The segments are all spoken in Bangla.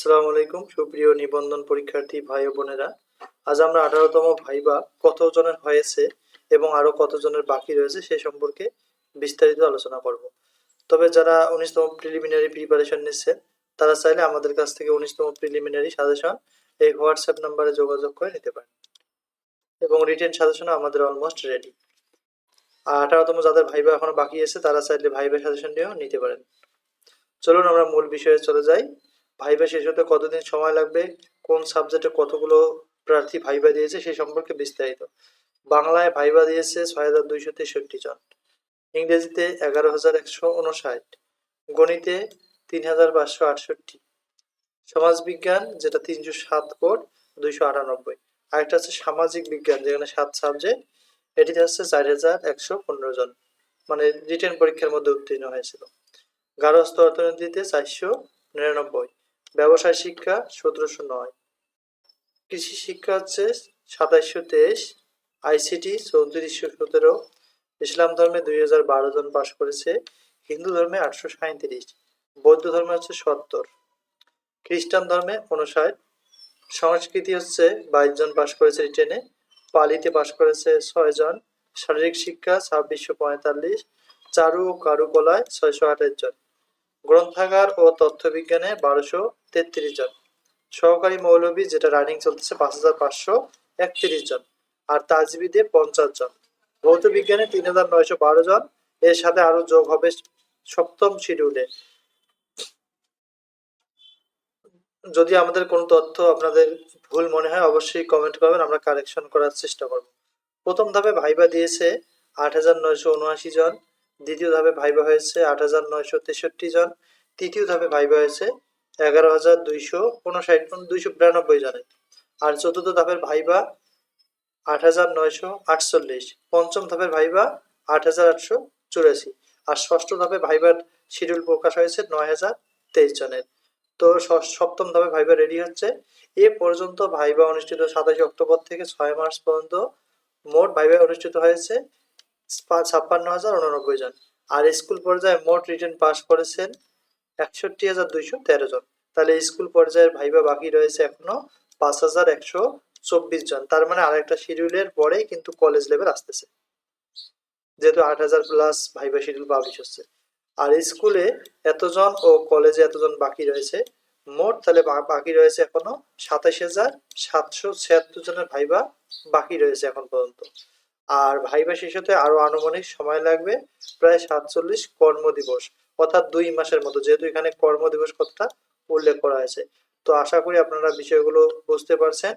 আসসালামু আলাইকুম, সুপ্রিয় নিবন্ধন পরীক্ষার্থী ভাই ও বোনেরা। আজ আমরা আঠারোতম ভাইবা কতজনের হয়েছে এবং আরও কতজনের বাকি রয়েছে সে সম্পর্কে বিস্তারিত আলোচনা করব। তবে যারা উনিশতম প্রিলিমিনারি প্রিপারেশন নিচ্ছে তারা চাইলে আমাদের কাছ থেকে উনিশতম প্রিলিমিনারি সাজেশন এই হোয়াটসঅ্যাপ নাম্বারে যোগাযোগ করে নিতে পারেন। এবং রিটেন সাজেশনও আমাদের অলমোস্ট রেডি আর আঠারোতম যাদের ভাইবা এখনও বাকি আছে, তারা চাইলে ভাইবা সাজেশন নিয়েও নিতে পারেন। চলুন আমরা মূল বিষয়ে চলে যাই। ভাইবা শেষ হতে কতদিন সময় লাগবে? কোন সাবজেক্টে কতগুলো প্রার্থী ভাইবা দিয়েছে সেই সম্পর্কে বিস্তারিত। বাংলায় ভাইবা দিয়েছে ছয় হাজার দুইশো তেষট্টি জন। ইংরেজিতে এগারো হাজার একশো উনষাট গণিতে তিন হাজার পাঁচশো আটষট্টি। সমাজবিজ্ঞান, যেটা তিনশো সাত কোট, দুইশো আটানব্বই। আরেকটা হচ্ছে সামাজিক বিজ্ঞান, যেখানে সাত সাবজেক্ট এটিতে হচ্ছে চার হাজার একশো পনেরো জন। মানে রিটেন পরীক্ষার মধ্যে উত্তীর্ণ হয়েছিল। গার্হস্থ অর্থনীতিতে চারশো নিরানব্বই। ব্যবসায় শিক্ষা সতেরোশো নয়। কৃষি শিক্ষা হচ্ছে সাতাইশশো তেইশ, আইসিটি চৌত্রিশশো সতেরো, ইসলাম ধর্মে দুই হাজার বারো জন পাশ করেছে, হিন্দু ধর্মে আটশো সাঁত্রিশ বৌদ্ধ ধর্মে হচ্ছে সত্তর, খ্রিস্টান ধর্মে উনষাট সংস্কৃতি হচ্ছে বাইশ জন পাশ করেছে রিটেনে, পালিতে পাশ করেছে ছয় জন, শারীরিক শিক্ষা ছাব্বিশশো পঁয়তাল্লিশ, চারু ও কারুকলায় ছয়শো আঠাশ জন। গ্রন্থাগার ও তথ্য বিজ্ঞানে বারোশো তেত্রিশ জন। সহকারী মৌলবী, যেটা রানিং চলতেছে পাঁচ হাজার পাঁচশো একত্রিশ জন, আর তাজবিদে পঞ্চাশ জন। ভৌত বিজ্ঞানে তিন হাজার নয়শো বারো জন। এর সাথে আরও যোগ হবে সপ্তম শিডিউলে যদি আমাদের কোনো তথ্য আপনাদের ভুল মনে হয়, অবশ্যই কমেন্ট করবেন, আমরা কারেকশন করার চেষ্টা করব। প্রথম ধাপে ভাইবা দিয়েছে আট হাজার নয়শো উনআশি জন। দ্বিতীয় ধাপে ভাইবা হয়েছে আট হাজার নয়শো তেষট্টি জন। তৃতীয় ধাপে ভাইবা হয়েছে এগারো হাজার দুইশো উনষাট দুইশো বিরানব্বই জনের আর চতুর্থ ধাপের ভাইবা আট হাজার নয়শো আটচল্লিশ। পঞ্চম ধাপের ভাইবা আট হাজার আটশো চুরাশি। আর ষষ্ঠ ধাপে ভাইবার শিডিউল প্রকাশ হয়েছে নয় হাজার তেইশ জনের। তো সপ্তম ধাপে ভাইবা রেডি হচ্ছে। এ পর্যন্ত ভাইবা অনুষ্ঠিত সাতাশে অক্টোবর থেকে ছয় মার্চ পর্যন্ত মোট ভাইবা অনুষ্ঠিত হয়েছে ছাপ্পান্ন হাজার উননব্বই জন। আর স্কুল পর্যায়ে মোট রিটার্ন পাস করেছেন একষট্টি হাজার দুইশো তেরো জন। তাহলে স্কুল পর্যায়ের ভাইবা বাকি রয়েছে এখনও পাঁচ হাজার একশো চব্বিশ জন। তার মানে আরেকটা শিডিউলের পরেই কিন্তু কলেজ লেভেল আসতেছে। যেহেতু আট হাজার প্লাস ভাইবা শিডিউল পাবলিশ হচ্ছে। আর স্কুলে এতজন ও কলেজে এতজন বাকি রয়েছে। মোট তাহলে বাকি রয়েছে এখনও সাতাশ হাজার সাতশো ছিয়াত্তর জনের ভাইবা বাকি রয়েছে এখন পর্যন্ত। আর ভাইবা শেষ হতে আরও আনুমানিক সময় লাগবে প্রায় সাতচল্লিশ কর্মদিবস, অর্থাৎ দুই মাসের মতো, যেহেতু এখানে কর্মদিবস কথাটা উল্লেখ করা হয়েছে। তো আশা করি আপনারা বিষয়গুলো বুঝতে পারছেন।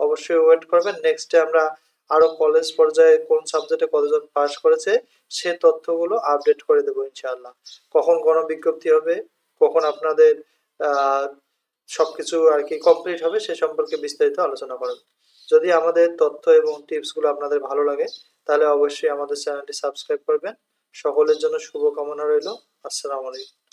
অবশ্যই ওয়েট করবেন। নেক্সটে আমরা আরও কলেজ পর্যায়ে কোন সাবজেক্টে কতজন পাস করেছে, সে তথ্যগুলো আপডেট করে দেবো ইনশাআল্লাহ। কখন গণবিজ্ঞপ্তি হবে, কখন আপনাদের সবকিছু আর কি কমপ্লিট হবে, সে সম্পর্কে বিস্তারিত আলোচনা করব যদি আমাদের তথ্য এবং টিপসগুলো আপনাদের ভালো লাগে, তাহলে অবশ্যই আমাদের চ্যানেলটি সাবস্ক্রাইব করবেন। সকলের জন্য শুভকামনা রইল। আসসালামু আলাইকুম।